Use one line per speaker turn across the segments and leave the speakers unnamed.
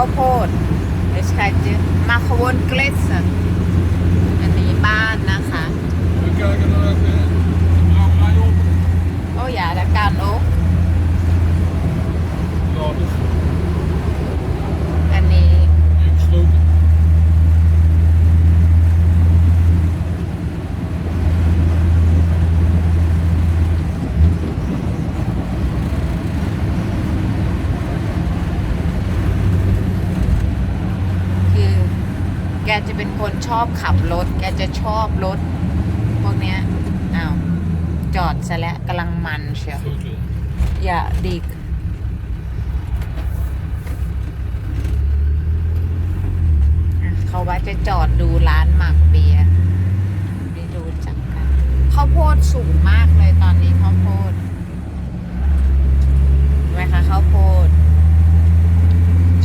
ข้าวโพดเดี๋ยวใช่จะมาขวนเกลสอันนี้บ้านนะคะ
We kijken nog even de brouwerij op.
โอ้ยาละการโอ้
Ja, dus
อันนี้
ingesloten.
คือแกจะเป็นคน ชอบขับรถ แกจะชอบรถ พวกเนี้ยอ้าวจอดซะแล้วกำลังมันเชียว
Goed zo.
อย่าดีกอะเขาว่าจะจอดดูร้านหมักเบียร์ไปดูจักกันข้าวโพดสูงมากเลยตอนนี้ข้าวโพดเห็นไหมคะข้าวโพด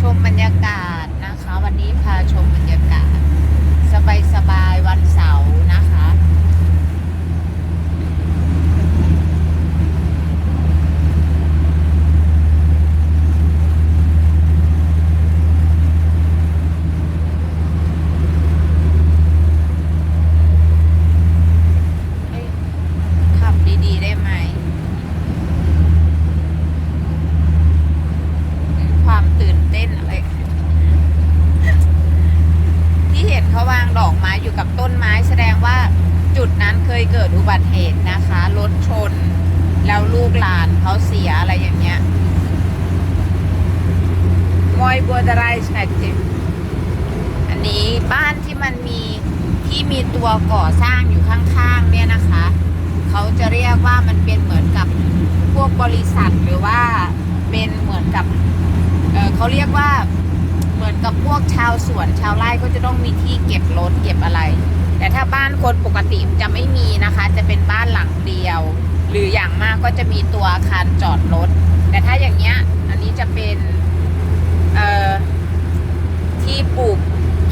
ชมบรรยากาศนะคะ วันนี้พาชมบรรยากาศส บายสบายๆวันเสาร์นะคะ เอ้ยขับดี ๆ ได้ไหม ความตื่นเต้นอะไร ที่เห็นเขาวางดอกไม้อยู่กับต้นไม้แสดงว่าจุดนั้นเคยเกิดอุบัติเหตุนะคะ รถชน แล้วลูก หลานเขาเสียอะไรอย่างเงี้ยมอยบัวดรายแชทจิอันนี้บ้านที่มันมีที่มีตัวก่อสร้างอยู่ข้างๆเนี่ยนะคะ เขาจะเรียกว่ามันเป็นเหมือนกับพวกบริษัทหรือว่าเป็นเหมือนกับเเขาเรียกว่าเหมือนกับพวกชาวสวนชาวไร่ก็จะต้องมีที่เก็บรถเก็บอะไร แต่ถ้าบ้านคนปกติจะไม่มีนะคะ จะเป็นบ้านหลังเดียว หรืออย่าง มีตัวอาคารจอดรถ แต่ถ้าอย่างเงี้ย อันนี้จะเป็นเอ่อที่ปลูก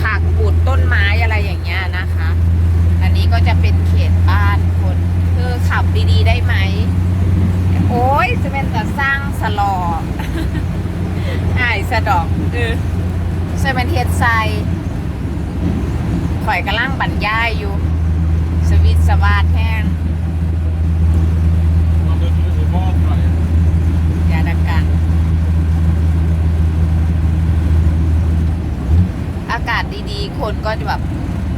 ผักปลูกต้นไม้อะไรอย่างเงี้ยนะคะ อันนี้ก็จะเป็นเขตบ้านคนเธอขับดีๆได้ไหม โอ้ยจะเป็นแต่สร้างสลออ้ายสะดอกเออเซเวนเทียดไซข่อยกำลังบรรยายอยู่ สวิตสวาดแห้ง
Maar dit is een waterrij.
ยาดักกัน อากาศดีๆ คน ก็จะแบบ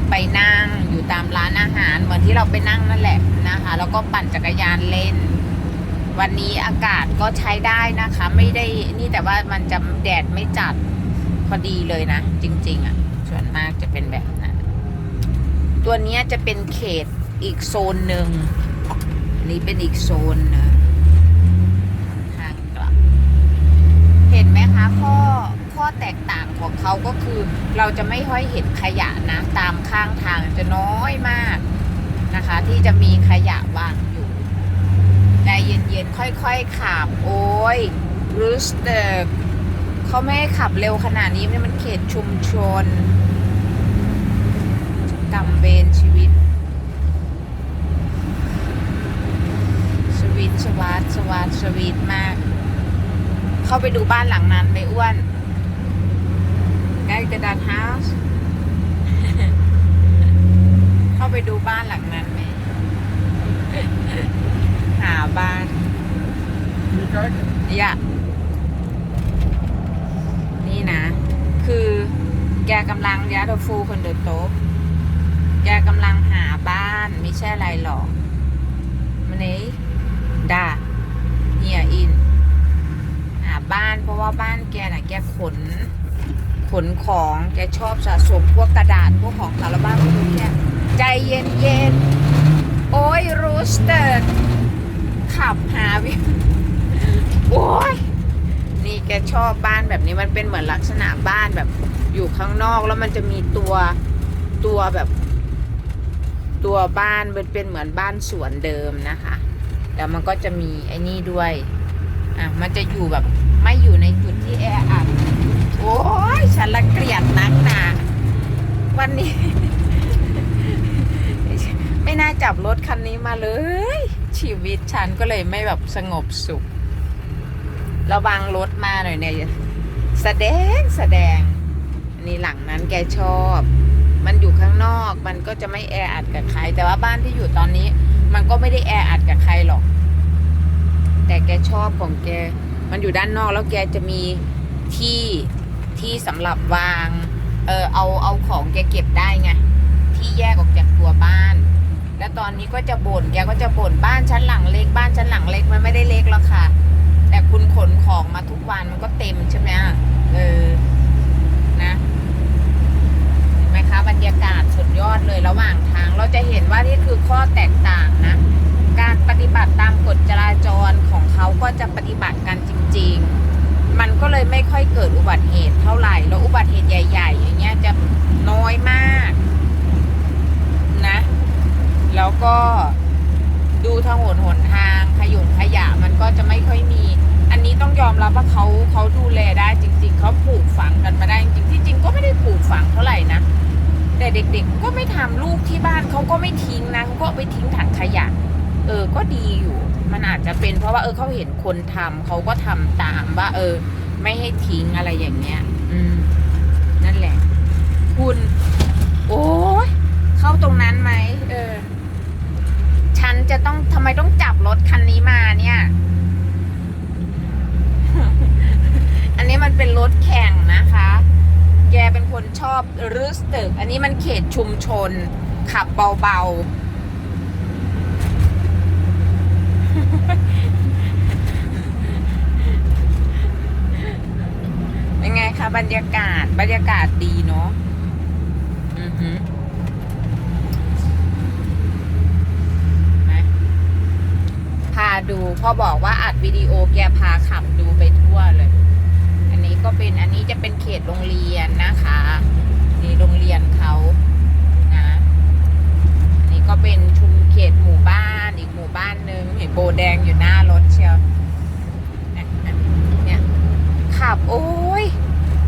ไปนั่งอยู่ตามร้านอาหารเหมือนที่เราไปนั่งนั่นแหละนะคะ แล้วก็ปั่นจักรยานเล่น วันนี้อากาศก็ใช้ได้นะคะ ไม่ได้นี่แต่ว่ามันจะแดดไม่จัดพอดีเลยนะ จริง ๆอะส่วนมากจะเป็นแบบนั้นตัวนี้จะเป็นเขตอีกโซนหนึ่งนี้เป็นอีกโซนนะทางกลับ เห็นไหมคะข้อ ข้อแตกต่างของเขาก็คือ เราจะไม่ค่อยเห็นขยะนะตามข้างทางจะน้อยมากนะคะ ที่จะมีขยะวางอยู่ใจเย็นๆค่อยๆขับโอ้ยรูสเตอร์เขาไม่ให้ขับเร็วขนาดนี้เนี่ยมันเขตชุมชนกำเบนชีวิต สวีทสวัสดสวัสดสวีทมาก เข้าไปดูบ้านหลังนั้นไปอ้วน ใกล้กระดานเฮาส์เข้าไปดูบ้านหลังนั้นไหมหาบ้าน
Moet je kijken.
อย่านี่นะ คือแกกำลังยาโดฟูคนเดินโต๊ะแกกำลังหาบ้านไม่ใช่อะไรหรอก มันนี้ด่าเฮียอิน หาบ้านเพราะว่าบ้านแกน่ะ แกขน ขนของแกชอบสะสมพวกกระดาษพวกของสารบ้านพวกนี้เนี่ยใจเย็นเย็นโอ้ยรูสเตอร์ขับหาวิโอ้ยนี่แกชอบบ้านแบบนี้มันเป็นเหมือนลักษณะบ้านแบบอยู่ข้างนอกแล้วมันจะมีตัวตัวแบบ ตัวบ้านมันเป็นเหมือนบ้านสวนเดิมนะคะแต่มันก็จะมีไอ้นี่ด้วยอะมันจะอยู่แบบไม่อยู่ในจุดที่แออัด โอ้ยฉันละเกลียดนักหนาวันนี้ ไม่น่าจับรถคันนี้มาเลย ชีวิตฉันก็เลยไม่แบบสงบสุข ระวังรถมาหน่อยเนี่ยแสดงแสดงอันนี้หลังนั้นแกชอบ มันอยู่ข้างนอกมันก็จะไม่แออัดกับใคร แต่ว่าบ้านที่อยู่ตอนนี้ มันก็ไม่ได้แออัดกับใครหรอก แต่แกชอบของแก มันอยู่ด้านนอกแล้วแกจะมีที่ ที่สำหรับวางเออเอาเอาของแกเก็บได้ไงที่แยกออกจากตัวบ้าน แล้วตอนนี้ก็จะบ่นแกก็จะบ่นบ้านชั้นหลังเล็กบ้านชั้นหลังเล็กมันไม่ได้เล็กหรอกค่ะ แต่คุณขนของมาทุกวันมันก็เต็มใช่ไหมเออนะเห็นไหมคะบรรยากาศสุดยอดเลยระหว่างทางเราจะเห็นว่านี่คือข้อแตกต่างนะ การปฏิบัติตามกฎจราจรของเขาก็จะปฏิบัติกันจริง ๆ มันก็เลยไม่ค่อยเกิดอุบัติเหตุเท่าไหร่แล้วอุบัติเหตุใหญ่ ๆ อย่างเงี้ยจะน้อยมากนะ แล้วก็ดูทางหนหนทางขยุงขยะมันก็จะไม่ค่อยมี อันนี้ต้องยอมรับว่าเขาเขาดูแลได้จริง ๆเขาปลูกฝังกันมาได้จริงที่จริงก็ไม่ได้ปลูกฝังเท่าไหร่นะแต่เด็กๆก็ไม่ทำลูกที่บ้านเขาก็ไม่ทิ้งนะเขาก็ไปทิ้งถังขยะ เออ ก็ดีอยู่ มันอาจจะเป็นเพราะว่าเออเขาเห็นคนทำเขาก็ทำตามว่า เออ ไม่ให้ทิ้งอะไรอย่างเงี้ย อืม นั่นแหละ คุณ โอ้ยเข้าตรงนั้นไหมเออ ฉันจะต้องทำไมต้องจับรถคันนี้มาเนี่ย อันนี้มันเป็นรถแข่งนะคะ แกเป็นคนชอบรื้อตึก อันนี้มันเขตชุมชน ขับเบาๆ เป็นไงคะ บรรยากาศ บรรยากาศดีเนาะอือหือนะพาดูพ่อบอกว่าอัดวิดีโอแกพาขับดูไปทั่วเลย อันนี้ก็เป็นอันนี้จะเป็นเขตโรงเรียนนะคะนี่โรงเรียนเขานะอันนี่ก็เป็นชุมเขตหมู่บ้านอีกหมู่บ้านหนึ่งเห็นโบแดงอยู่หน้ารถเชียวนี่ขับ โอ้ย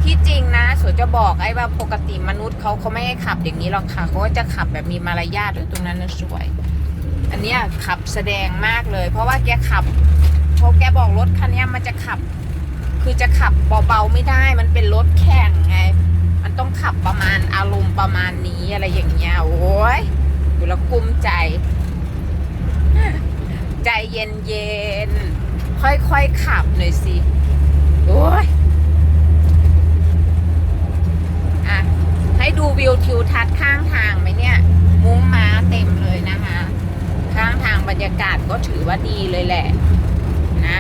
ที่จริงนะสวยจะบอกไอ้ว่าปกติมนุษย์เขาเขาไม่ให้ขับอย่างนี้หรอกค่ะเขาจะขับแบบมีมารยาทด้วยตรงนั้นนะสวย อันเนี้ยขับแสดงมากเลย เพราะว่าแกขับเพราะแกบอกรถคันนี้มันจะขับ คือจะขับเบาๆไม่ได้มันเป็นรถแข่งไง มันต้องขับประมาณอารมณ์ประมาณนี้อะไรอย่างเงี้ยโอ้ยดูแล้วกุ้มใจ ใจเย็นๆค่อยๆขับหน่อยสิโอ้ย อะ ให้ ดูวิวทิวทัศน์ข้างทางไหมเนี่ย มุ้งม้าเต็มเลยนะคะ ข้างทางบรรยากาศก็ถือว่าดีเลยแหละนะ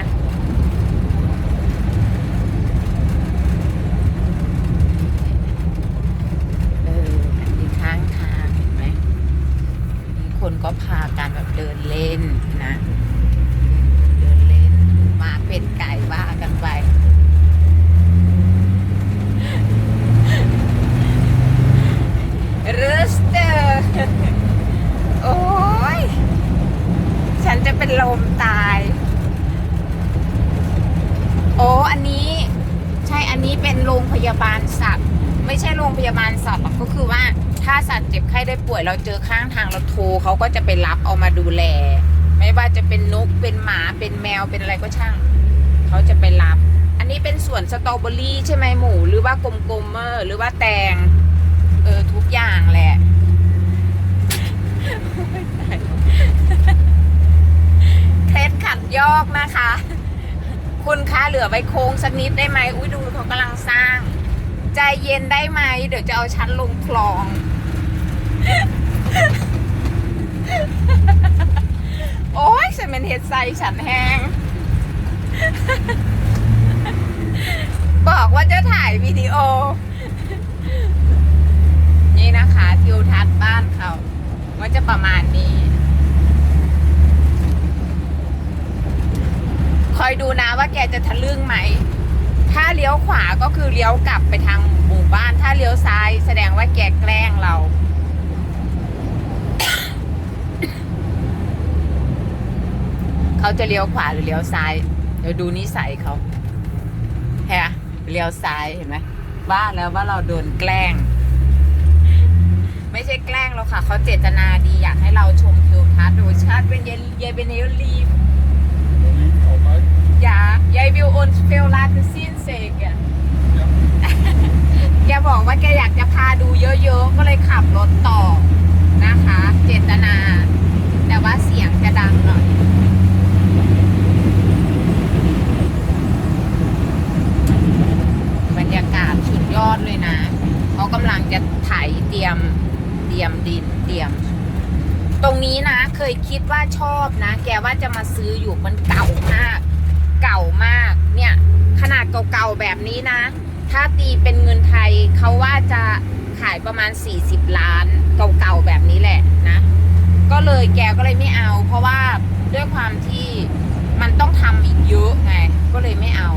เออ อันนี้ข้างทางเห็นไหมมีคนก็พากันแบบเดินเล่นนะ เดินเล่นหมาเป็ดไก่ว่ากันไป รูสเตอร์ โอ้ย ฉันจะเป็นลมตาย โอ้ อันนี้ ใช่ อันนี้เป็นโรงพยาบาลสัตว์ ไม่ใช่โรงพยาบาลสัตว์หรอกก็คือว่าถ้าสัตว์เจ็บไข้ได้ป่วยเราเจอข้างทางเราโทรเขาก็จะไปรับเอามาดูแล ไม่ว่าจะเป็นนกเป็นหมาเป็นแมวเป็นอะไรก็ช่างเขาจะไปรับ อันนี้เป็นสวนสตรอเบอรี่ใช่ไหมหมูหรือว่ากลมๆเมอร์หรือว่าแตงเออทุกอย่างแหละเคล็ดขัดยอกนะคะ คุณคะเหลือไว้โค้งสักนิดได้ไหมอุ้ยดูเขากำลังสร้าง ใจเย็นได้ไหม เดี๋ยวจะเอาชั้นลงคลอง โอ้ยฉันเป็นเห็ดใส่ฉันแห้ง บอกว่าจะถ่ายวิดีโอ นี่นะคะทิวทัศน์บ้านเขา ก็จะประมาณนี้ คอยดูนะว่าแกจะทะลึ่งไหม ถ้าเลี้ยวขวาก็คือเลี้ยวกลับไปทางหมู่บ้าน ถ้าเลี้ยวซ้ายแสดงว่าแกแกล้งเรา เขาจะเลี้ยวขวาหรือเลี้ยวซ้าย เดี๋ยวดูนิสัยเขาเห็นไหมเลี้ยวซ้ายเห็นไหมว่าแล้วว่าเราโดนแกล้ง ไม่ใช่แกล้งเราค่ะ เขาเจตนาดีอยากให้เราชมทิวทัศน์โดยชาติเป็นเยเยเบเนลี ดูเยอะๆ ก็เลย
ขับ
รถต่อนะคะ เจตนา แต่ว่าเสียงจะดังหน่อย บรรยากาศสุดยอดเลยนะ เขากำลังจะไถเตรียมเตรียมดินเตรียม ตรงนี้นะเคยคิดว่าชอบนะ แกว่าจะมาซื้ออยู่มันเก่ามาก เก่ามากเนี่ย ขนาดเก่าๆแบบนี้นะ ถ้าตีเป็นเงินไทยเขาว่าจะ ขายประมาณ 40 ล้านเก่าๆแบบนี้แหละนะ ก็เลยแกก็เลยไม่เอา เพราะว่าด้วยความที่มันต้องทำอีกเยอะไง ก็เลยไม่เอา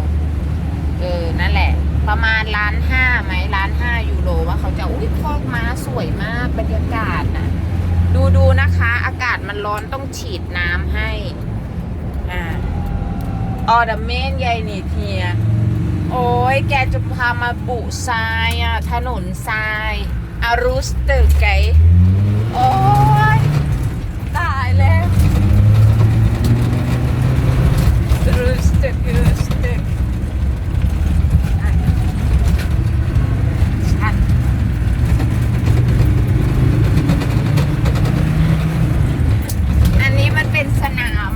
เออ นั่นแหละ ประมาณล้านห้าไหมล้านห้ายูโรว่าเขาจะอุ้ยคอกม้าสวยมากบรรยากาศนะดูดูนะคะ อากาศมันร้อนต้องฉีดน้ำให้ อ่าออดเมนใหญ่นี่เทีย โอ้ยแกจะพามาบุทรายอะ ถนนทรายอารุสตึกไกโอ้ยตายแล้วรูสตึกรูสตึกอะชันอันนี้มันเป็นสนาม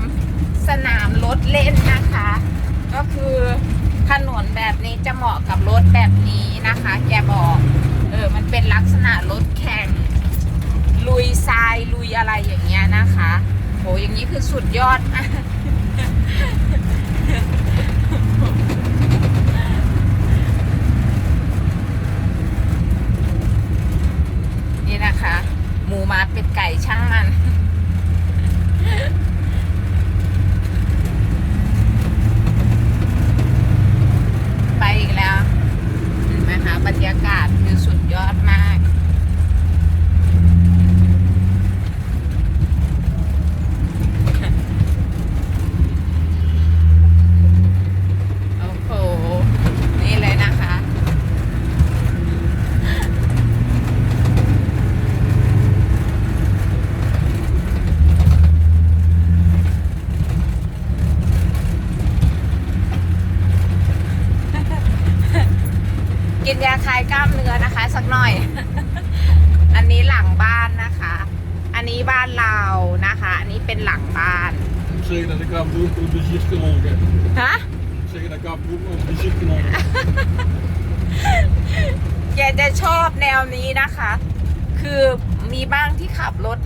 สนามรถเล่นนะคะ ก็คือถนนแบบนี้จะเหมาะกับรถแบบนี้นะคะ แกบอก เออ มันเป็นลักษณะรถแข่ง ลุยทรายลุยอะไรอย่างเงี้ยนะคะโหอย่างนี้คือสุดยอดมากนี่นะคะ หมูมาเป็ดไก่ช่างมัน ไปอีกแล้วเห็นไหมคะบรรยากาศคือสุดยอดมาก โอ้โห นี่เลยนะคะ กินยาคลายกล้ามเนื้อนะคะ สักหน่อย อันนี้หลังบ้านนะคะ อันนี้บ้านเรานะคะ อันนี้เป็น หลังบ้าน
Zeggen dat ik ga doen op de gifkanon.
ฮะ
Zeggen dat ik ga doen op de gifkanon.
แกจะชอบแนวนี้นะคะ คือมีบ้างที่ขับรถ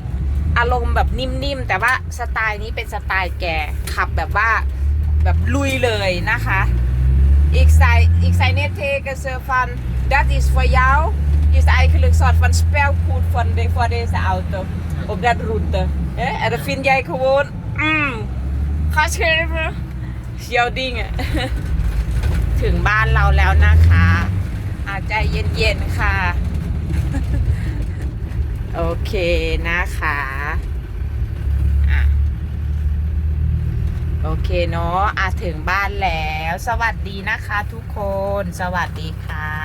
อารมณ์แบบนิ่มๆ แต่ว่าสไตล์นี้เป็นสไตล์แกขับแบบว่าแบบลุยเลยนะคะ Ik zei, ik zei net tegen ze van, dat is voor jou, is eigenlijk een soort van spelgoed van de, voor deze auto, op dat route. Hè? En dan vind jij gewoon, mm, ga schrijven, is jouw dingen. ถึงบ้านเราแล้วนะคะ อาใจเย็นๆค่ะ โอเคนะคะอะโอเคเนาะอาถึงบ้านแล้ว สวัสดีนะคะทุกคน สวัสดีค่ะ